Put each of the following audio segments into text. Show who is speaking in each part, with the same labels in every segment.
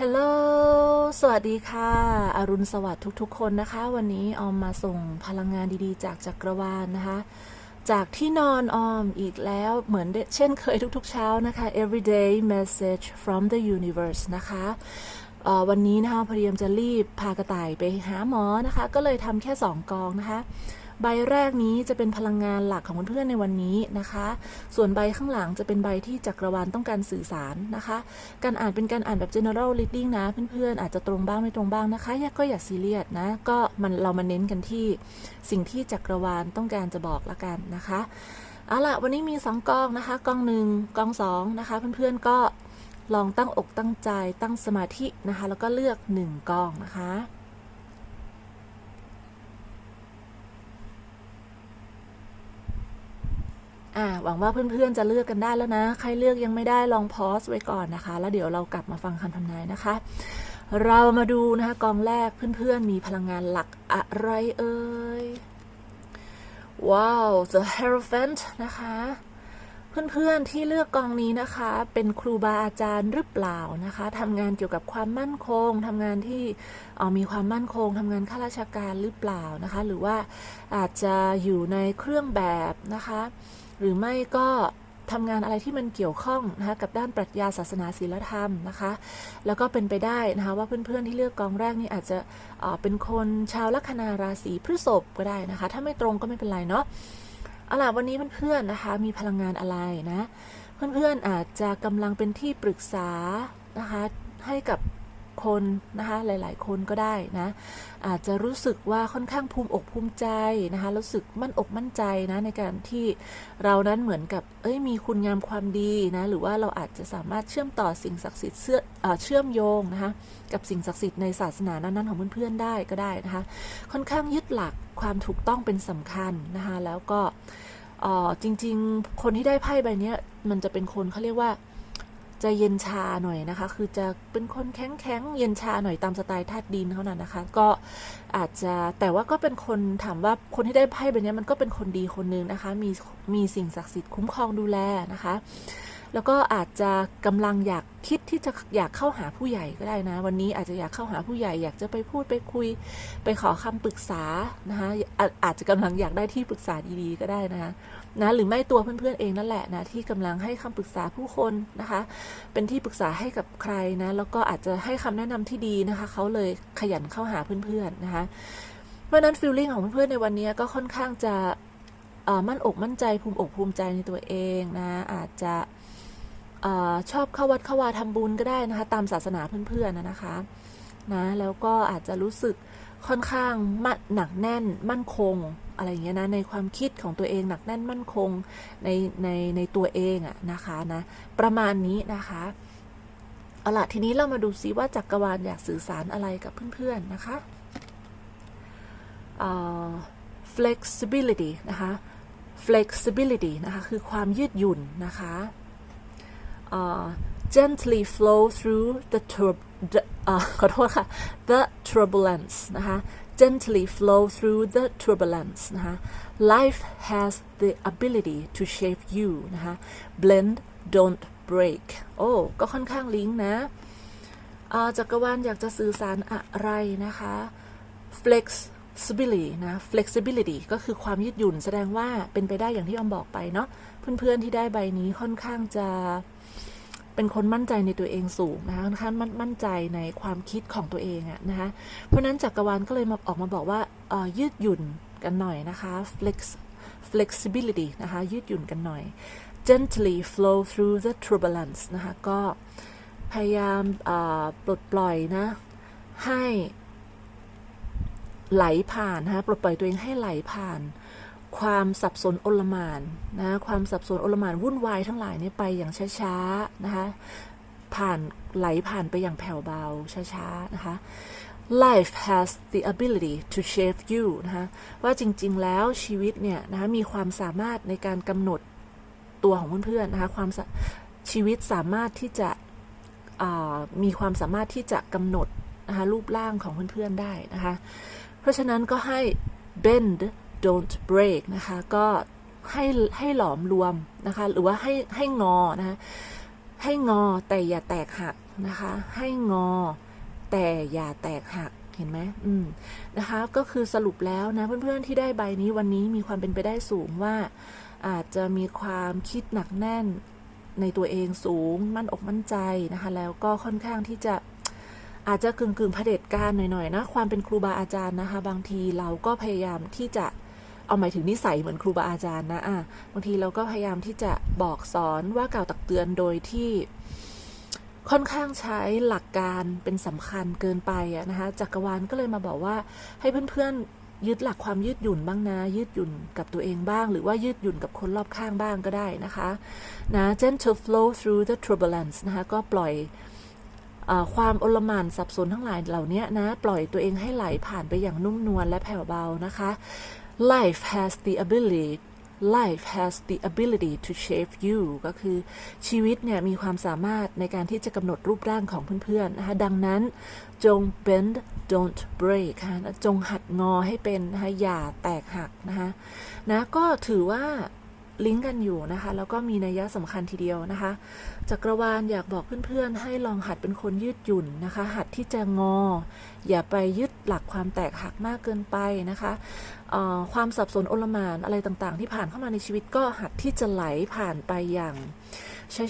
Speaker 1: ฮัลโหล สวัสดีค่ะ อรุณสวัสดิ์ทุกๆ คนนะคะ วันนี้ออมมาส่งพลังงานดีๆ จากจักรวาลนะคะ จากที่นอนออมอีกแล้วเหมือนเช่นเคยทุกๆ เช้านะคะ everyday message from the universe นะคะ วันนี้นะคะพยายามจะรีบพากระต่ายไปหาหมอนะคะ ก็เลยทำแค่ 2 กองนะคะใบแรกนี้จะเป็นพลังงานหลักของเพื่อนในวันนี้นะคะ ส่วนใบข้างหลังจะเป็นใบที่จักรวาลต้องการสื่อสารนะคะ การอ่านเป็นการอ่านแบบ general reading นะ เพื่อนๆ อาจจะตรงบ้างไม่ตรงบ้างนะคะอย่าก็อย่าซีเรียสนะ ก็มันเรามาเน้นกันที่สิ่งที่จักรวาลต้องการจะบอกละกันนะคะ เอาล่ะ วันนี้มีสองกองนะคะ กองหนึ่งกองสองนะคะ เพื่อนๆ ก็ ลองตั้งอกตั้งใจตั้งสมาธินะคะ แล้วก็เลือกหนึ่งกองนะคะ อ่าหวังว่าเพื่อนๆจะเลือกกันได้แล้วนะ ใครเลือกยังไม่ได้ลองพอสไว้ก่อนนะคะ แล้วเดี๋ยวเรากลับมาฟังคำทำนายนะคะ เรามาดูนะคะกองแรกเพื่อนๆมีพลังงานหลักอะไรเอ่ยว้าว the hierophant นะคะ เพื่อนๆที่เลือกกองนี้นะคะ เป็นครูบาอาจารย์หรือเปล่านะคะทำงานเกี่ยวกับความมั่นคงทำงานที่ออมีความมั่นคงทำงานข้าราชการหรือเปล่านะคะ หรือว่าอาจจะอยู่ในเครื่องแบบนะคะ หรือไม่ก็ทำงานอะไรที่มันเกี่ยวข้องนะคะกับด้านปรัชญาศาสนาศีลธรรมนะคะ แล้วก็เป็นไปได้นะคะว่าเพื่อนๆที่เลือกกองแรกนี่อาจจะเออเป็นคนชาวลัคนาราศีพฤษภก็ได้นะคะ ถ้าไม่ตรงก็ไม่เป็นไรเนาะ เอาล่ะวันนี้เพื่อนๆนะคะ มีพลังงานอะไรนะ เพื่อนๆอาจจะกำลังเป็นที่ปรึกษานะคะ ให้กับ คนนะคะหลาย ๆ คนก็ได้นะอาจจะรู้สึกว่าค่อนข้างภูมิอกภูมิใจนะคะรู้สึกมั่นอกมั่นใจนะในการที่เรานั้นเหมือนกับเอ้ยมีคุณงามความดีนะหรือว่าเราอาจจะสามารถเชื่อมต่อสิ่งศักดิ์สิทธิ์เชื่อเชื่อมโยงนะคะกับสิ่งศักดิ์สิทธิ์ในศาสนานั้นๆของเพื่อนๆได้ก็ได้นะคะค่อนข้างยึดหลักความถูกต้องเป็นสำคัญนะคะแล้วก็จริง ๆ คนที่ได้ไพ่ใบนี้มันจะเป็นคนเขาเรียกว่า จะเย็นชาหน่อยนะคะ คือจะเป็นคนแข็งแข็งเย็นชาหน่อยตามสไตล์ธาตุดินเขานั้นนะคะ ก็อาจจะแต่ว่าก็เป็นคนถามว่าคนที่ได้ไพ่ใบบนี้มันก็เป็นคนดีคนหนึงนะคะ มีมีสิ่งศักดิ์สิทธิ์คุ้มครองดูแลนะคะ แล้วก็อาจจะกำลังอยากคิดที่จะอยากเข้าหาผู้ใหญ่ก็ได้นะ วันนี้อาจจะอยากเข้าหาผู้ใหญ่ อยากจะไปพูดไปคุย ไปขอคำปรึกษานะคะอาอาจจะกำลังอยากได้ที่ปรึกษาดีๆก็ได้นะคะนะหรือไม่ตัวเพื่อนๆเองนั่นแหละนะที่กำลังให้คำปรึกษาผู้คนนะคะ เป็นที่ปรึกษาให้กับใครนะแล้วก็อาจจะให้คำแนะนำที่ดีนะคะเขาเลยขยันเข้าหาเพื่อนๆนะคะเพราะนั้นฟีลลิ่งของเพื่อนๆในวันนี้ก็ค่อนข้างจะมั่นอกมั่นใจภูมิอกภูมิใจในตัวเองนะอาจจะ อชอบเข้าวัดเข้าวาทำบุญก็ได้นะคะ ตามศาสนาเพื่อนๆนะนะคะนะแล้วก็อาจจะรู้สึกค่อนข้างมั่นหนักแน่นมั่นคงอะไรอย่างเงี้ยนะในความคิดของตัวเองหนักแน่นมั่นคงในในในตัวเองอะนะคะนะประมาณนี้นะคะเอาล่ะทีนี้เรามาดูซิว่าจักรวาลอยากสื่อสารอะไรกับเพื่อนๆนะคะ flexibility นะคะ flexibility นะคะ คือความยืดหยุ่นนะคะ อ่า gently flow through the tur the อ่าขอโทษค่ะ the turbulence นะคะ gently flow through the turbulence นะคะ life has the ability to shape you นะคะ blend don't break โอ้ก็ค่อนข้างลิงก์นะอ่าจักรวาลอยากจะสื่อสารอะไรนะคะ flex flexibility นะ flexibility ก็คือความยืดหยุ่นแสดงว่าเป็นไปได้อย่างที่ออมบอกไปเนาะเพื่อนๆที่ได้ใบนี้ค่อนข้างจะเป็นคนมั่นใจในตัวเองสูงนะคะค่อนข้างมั่นใจในความคิดของตัวเองอะนะคะเพราะฉะนั้นจักรวาลก็เลยมาออกมาบอกว่ายืดหยุ่นกันหน่อยนะคะ flex flexibility นะคะยืดหยุ่นกันหน่อย gently flow through the turbulence นะคะก็พยายามปลดปล่อยนะให้ ไหลผ่านนะคะปลดปล่อยตัวเองให้ไหลผ่าน ความสับสนโอลมานนะความสับสนโอลมานวุ่นวายทั้งหลายนี้ไปอย่างช้าๆนะคะผ่านไหลผ่านไปอย่างแผ่วเบาช้าๆนะคะ life has the ability to shape you นะคะว่าจริงๆแล้วชีวิตเนี่ยนะคะมีความสามารถในการกำหนดตัวของเพื่อนๆนะคะความชีวิตสามารถที่จะมีความสามารถที่จะกำหนดนะคะรูปร่างของเพื่อนๆได้นะคะ เพราะฉะนั้นก็ให้ bend don't break นะคะ ก็ให้ให้หลอมรวมนะคะ หรือว่าให้ให้งอนะคะให้งอแต่อย่าแตกหักนะคะ ให้งอแต่อย่าแตกหักเห็นไหมอืมนะคะ ก็คือสรุปแล้วนะเพื่อนๆที่ได้ใบนี้วันนี้มีความเป็นไปได้สูงว่า อาจจะมีความคิดหนักแน่นในตัวเองสูงมั่นอกมั่นใจนะคะ แล้วก็ค่อนข้างที่จะ อาจจะกึ่งกึ่งๆเผด็จการหน่อยๆนะความเป็นครูบาอาจารย์นะคะ บางทีเราก็พยายามที่จะเอาหมายถึงนิสัยเหมือนครูบาอาจารย์นะอะบางทีเราก็พยายามที่จะบอกสอนว่ากล่าวตักเตือนโดยที่ค่อนข้างใช้หลักการเป็นสำคัญเกินไปอะนะคะจักรวาลก็เลยมาบอกว่าให้เพื่อนๆยึดหลักความยืดหยุ่นบ้างนะ ยืดหยุ่นกับตัวเองบ้าง หรือว่ายืดหยุ่นกับคนรอบข้างบ้างก็ได้นะคะนะ gentle flow through the turbulence นะคะก็ปล่อย ความโอลหม่านสับสนทั้งหลายเหล่านี้นะ ปล่อยตัวเองให้ไหลผ่านไปอย่างนุ่มนวลและแผ่วเบานะคะ life has the ability life has the ability to shape you ก็คือชีวิตเนี่ยมีความสามารถในการที่จะกำหนดรูปร่างของเพื่อนๆนะคะดังนั้นจง bend don't break ค่ะจงหัดงอให้เป็นนะคะอย่าแตกหักนะคะนะก็ถือว่า ลิงก์กันอยู่นะคะ แล้วก็มีนัยยะสำคัญทีเดียวนะคะจักรวาลอยากบอกเพื่อนๆ ให้ลองหัดเป็นคนยืดหยุ่นนะคะ หัดที่จะงอ อย่าไปยึดหลักความแตกหักมากเกินไปนะคะความสับสนโอลมานอะไรต่างๆ ที่ผ่านเข้ามาในชีวิตก็หัดที่จะไหลผ่านไปอย่าง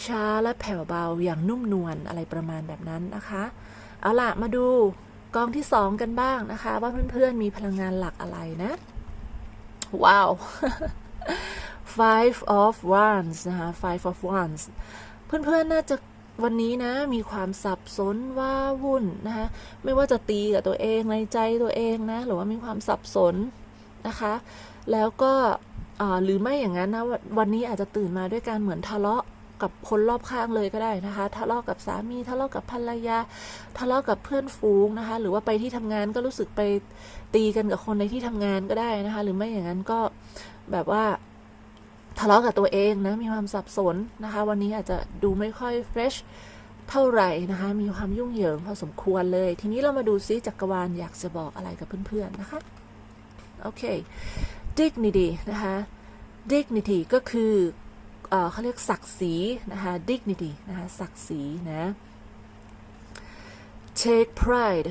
Speaker 1: ช้าๆและแผ่วเบาอย่างนุ่มนวลอะไรประมาณแบบนั้นนะคะ เอาล่ะมาดูกองที่สองกันบ้างนะคะ ว่าเพื่อนๆมีพลังงานหลักอะไรนะ ว้าว five of wands นะคะ five of wands เพื่อนๆ น่าจะวันนี้นะ มีความสับสนว้าวุ่นนะคะไม่ว่าจะตีกับตัวเองในใจตัวเองนะ หรือว่ามีความสับสนนะคะ แล้วก็หรือไม่อย่างนั้นนะวันนี้อาจจะตื่นมาด้วยการเหมือนทะเลาะกับคนรอบข้างเลยก็ได้นะคะ ทะเลาะกับสามีทะเลาะกับภรรยา ทะเลาะกับเพื่อนฝูงนะคะ หรือว่าไปที่ทำงานก็รู้สึกไปตีกันกับคนในที่ทำงานก็ได้นะคะ หรือไม่อย่างนั้นก็แบบว่า ทะเลาะกับตัวเองนะมีความสับสนนะคะ วันนี้อาจจะดูไม่ค่อยเฟรชเท่าไหร่นะคะ มีความยุ่งเหยิงพอสมควรเลย ทีนี้เรามาดูซิจักรวาลอยากจะบอกอะไรกับเพื่อนๆนะคะโอเค dignity นะคะ dignity ก็คือเอเขาเรียกศักดิ์ศรีนะคะ dignity นะคะศักดิ์ศรีนะ take pride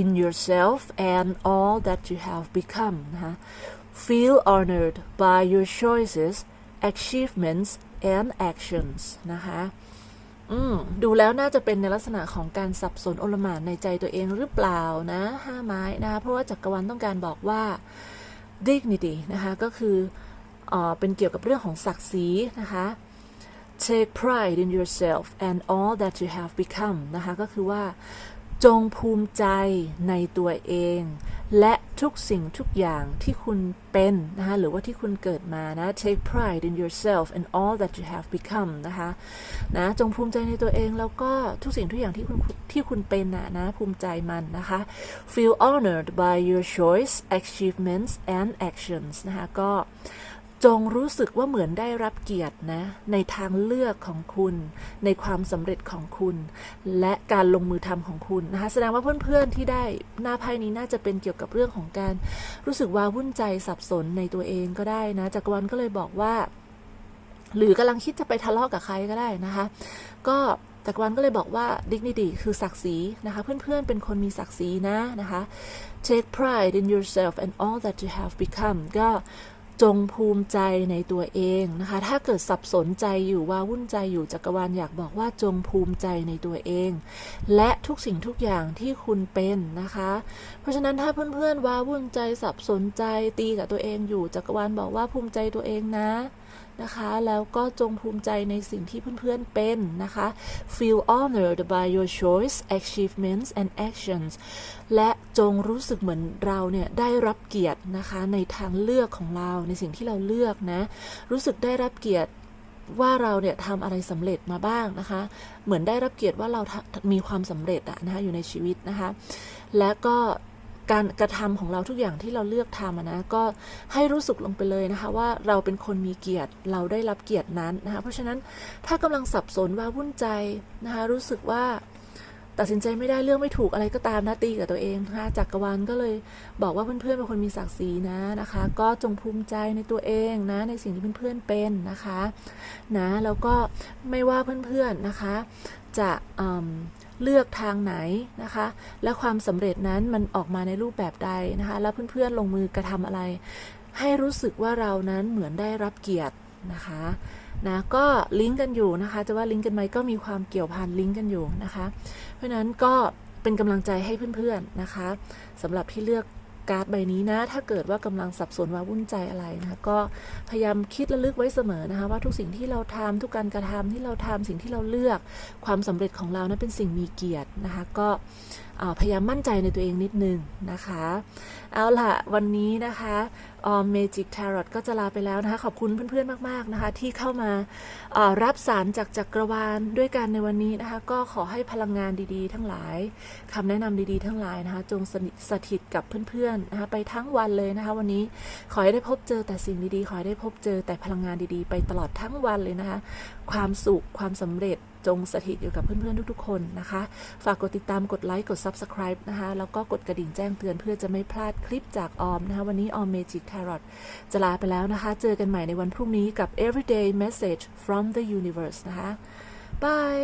Speaker 1: in yourself and all that you have become นะคะ feel honored by your choices achievements and actions นะคะอืมดูแล้วน่าจะเป็นในลักษณะของการสับสนโอลหมานในใจตัวเองหรือเปล่านะห้าไม้นะคะเพราะว่าจักรวาลต้องการบอกว่า dignity นะคะก็คือออเป็นเกี่ยวกับเรื่องของศักดิ์ศรีนะคะ take pride in yourself and all that you have become นะคะก็คือว่า จงภูมิใจในตัวเอง และทุกสิ่งทุกอย่างที่คุณเป็นนะคะหรือว่าที่คุณเกิดมานะ take pride in yourself and all that you have become นะคะนะจงภูมิใจในตัวเองแล้วก็ทุกสิ่งทุกอย่างที่คุณที่คุณเป็นนะนะภูมิใจมันนะคะ feel honored by your choice achievements and actions นะคะก็ จงรู้สึกว่าเหมือนได้รับเกียรตินะ ในทางเลือกของคุณ ในความสำเร็จของคุณ และการลงมือทำของคุณนะคะ แสดงว่าเพื่อนๆที่ได้หน้าไพ่นี้น่าจะเป็นเกี่ยวกับเรื่องของการรู้สึกว่าวุ่นใจสับสนในตัวเองก็ได้นะจักรวาลก็เลยบอกว่า หรือกำลังคิดจะไปทะเลาะกับใครก็ได้นะคะ ก็จักรวาลก็เลยบอกว่า dignity คือศักดิ์ศรีนะคะ เพื่อนๆ เป็นคนมีศักดิ์ศรีนะนะคะ take pride in yourself and all that you have become ก็ จงภูมิใจในตัวเองนะคะ ถ้าเกิดสับสนใจอยู่ว่าวุ่นใจอยู่จักรวาลอยากบอกว่าจงภูมิใจในตัวเอง และทุกสิ่งทุกอย่างที่คุณเป็นนะคะ เพราะฉะนั้นถ้าเพื่อนๆว่าวุ่นใจสับสนใจตีกับตัวเองอยู่จักรวาลบอกว่าภูมิใจตัวเองนะ นะคะ แล้วก็จงภูมิใจในสิ่งที่เพื่อนๆเป็นนะคะ feel honored by your choice achievements and actions และจงรู้สึกเหมือนเราเนี่ยได้รับเกียรตินะคะในทางเลือกของเราในสิ่งที่เราเลือกนะ รู้สึกได้รับเกียรติว่าเราเนี่ยทำอะไรสำเร็จมาบ้างนะคะ เหมือนได้รับเกียรติว่าเรามีความสำเร็จอะนะคะอยู่ในชีวิตนะคะ และก็ การกระทำของเราทุกอย่างที่เราเลือกทำนะก็ให้รู้สึกลงไปเลยนะคะ ว่าเราเป็นคนมีเกียรติเราได้รับเกียรตินั้นนะคะเพราะฉะนั้นถ้ากำลังสับสนว่าวุ่นใจนะคะรู้สึกว่าตัดสินใจไม่ได้เรื่องไม่ถูกอะไรก็ตามนะตีกับตัวเองนะคะจักรวาลก็เลยบอกว่าเพื่อนๆเป็นคนมีศักดิ์ศรีนะนะคะ ก็จงภูมิใจในตัวเองนะในสิ่งที่เพื่อนๆเป็นนะคะนะแล้วก็ไม่ว่าเพื่อนๆนะคะ จะอืม เลือกทางไหนนะคะ และความสำเร็จนั้นมันออกมาในรูปแบบใดนะคะ แล้วเพื่อนๆลงมือกระทำอะไร ให้รู้สึกว่าเรานั้นเหมือนได้รับเกียรตินะคะนะก็ลิงก์กันอยู่นะคะ จะว่าลิงก์กันไหมก็มีความเกี่ยวพันลิงก์กันอยู่นะคะ เพราะฉะนั้นก็เป็นกำลังใจให้เพื่อนๆนะคะสำหรับที่เลือก การ์ดใบนี้นะ ถ้าเกิดว่ากำลังสับสนว่าวุ่นใจอะไรนะคะก็พยายามคิดระลึกไว้เสมอนะคะว่าทุกสิ่งที่เราทำทุกการกระทำที่เราทำสิ่งที่เราเลือกความสำเร็จของเรานั้นเป็นสิ่งมีเกียรตินะคะก็ พยายามมั่นใจในตัวเองนิดนึงนะคะ เอาล่ะ วันนี้นะคะออมเมจิก t ท r o t ก็จะลาไปแล้วนะคะ ขอบคุณเพื่อนๆมากๆนะคะ ที่เข้ามารับสารจากจักรวาลด้วยกันในวันนี้นะคะ ก็ขอให้พลังงานดีๆ ทั้งหลายคำแนะนำดีๆ ทั้งหลายนะคะ จงสสถิตกับเพื่อนๆนะคะไปทั้งวันเลยนะคะ วันนี้ขอให้ได้พบเจอแต่สิ่งดีๆ ขอให้ได้พบเจอแต่พลังงานดีๆ ไปตลอดทั้งวันเลยนะคะ ความสุขความสำเร็จ จงสถิตอยู่กับเพื่อนๆทุกๆ คนนะคะ ฝากกดติดตามกดไลค์กด Subscribe นะคะ แล้วก็กดกระดิ่งแจ้งเตือนเพื่อจะไม่พลาดคลิปจากออมนะคะ วันนี้ออม Magic Tarot จะลาไปแล้วนะคะ เจอกันใหม่ในวันพรุ่งนี้กับ Everyday Message from the Universe นะคะบาย